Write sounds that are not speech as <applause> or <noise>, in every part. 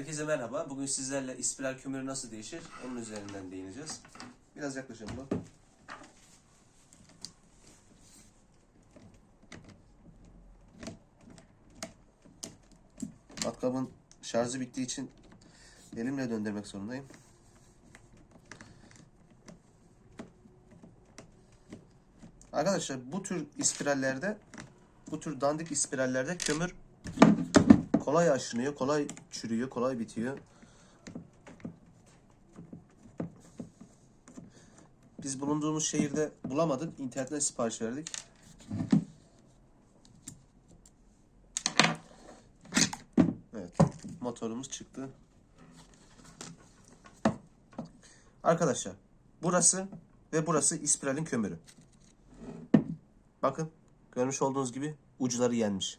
Herkese merhaba. Bugün sizlerle ispiral kömürü nasıl değişir? Onun üzerinden değineceğiz. Biraz yaklaşalım bak. Matkabın şarjı bittiği için elimle döndürmek zorundayım. Arkadaşlar bu tür ispirallerde bu tür dandik ispirallerde kömür kolay aşınıyor, kolay çürüyor, kolay bitiyor. Biz bulunduğumuz şehirde bulamadık. İnternetten sipariş verdik. Evet. Motorumuz çıktı. Arkadaşlar burası ve burası ispiralin kömürü. Bakın görmüş olduğunuz gibi uçları yenmiş.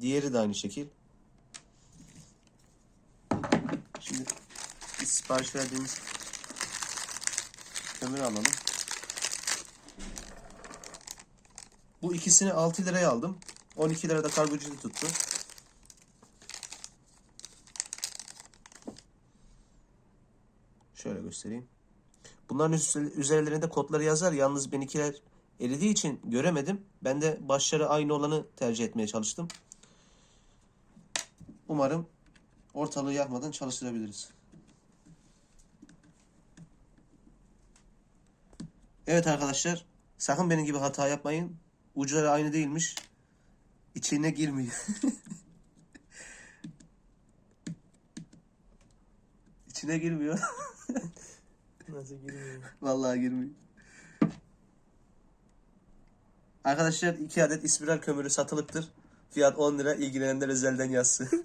Diğeri de aynı şekil. Şimdi sipariş verdiğimiz kömürü alalım. Bu ikisini 6 liraya aldım. 12 lirada kargo ücreti tuttu. Şöyle göstereyim. Bunların üzerlerinde kodları yazar. Yalnız benimkiler eridiği için göremedim. Ben de başları aynı olanı tercih etmeye çalıştım. Umarım ortalığı yakmadan çalıştırabiliriz. Evet arkadaşlar. Sakın benim gibi hata yapmayın. Uçları aynı değilmiş. İçine girmiyor. <laughs> İçine girmiyor. <laughs> Nasıl girmiyor? Vallahi girmiyor. Arkadaşlar 2 adet ispiral kömürü satılıktır. Fiyat 10 lira ilgilenenler özelden yazsın. <laughs>